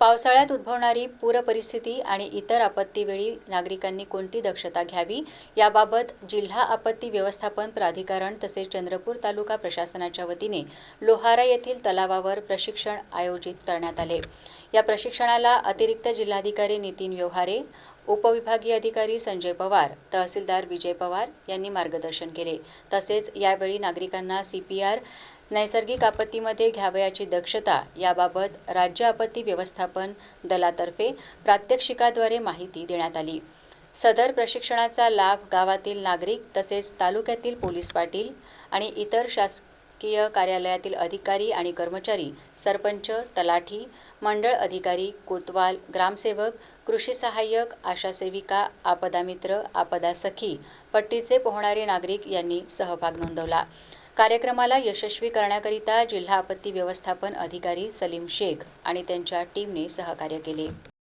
पावसाळ्यात उद्भवणारी पूर परिस्थिती आणि इतर आपत्तीवेळी नागरिकांनी कोणती दक्षता घ्यावी याबाबत जिल्हा आपत्ती व्यवस्थापन प्राधिकरण तसेच चंद्रपूर तालुका प्रशासनाच्या वतीने लोहारा येथील तलावावर प्रशिक्षण आयोजित करण्यात आले. या प्रशिक्षणाला अतिरिक्त जिल्हाधिकारी नितीन व्यवहारे उपविभागीय अधिकारी संजय पवार तहसीलदार विजय पवार यांनी मार्गदर्शन केले. तसेच यावेळी नागरिकांना सी पी आर नैसर्गिक आपत्तीमध्ये घ्यावयाची दक्षता याबाबत राज्य आपत्ती व्यवस्थापन दलातर्फे प्रात्यक्षिकाद्वारे माहिती देण्यात आली. सदर प्रशिक्षणाचा लाभ गावातील नागरिक तसेच तालुक्यातील पोलीस पाटील आणि इतर शासकीय कार्यालयातील अधिकारी आणि कर्मचारी सरपंच तलाठी मंडळ अधिकारी कोतवाल ग्रामसेवक कृषी सहाय्यक आशा सेविका आपदा मित्र आपदा सखी पट्टीचे पोहणारे नागरिक यांनी सहभाग नोंदवला. कार्यक्रमाला यशस्वी करण्याकरिता जिल्हा आपत्ती व्यवस्थापन अधिकारी सलीम शेख आणि त्यांच्या टीमने सहकार्य केले.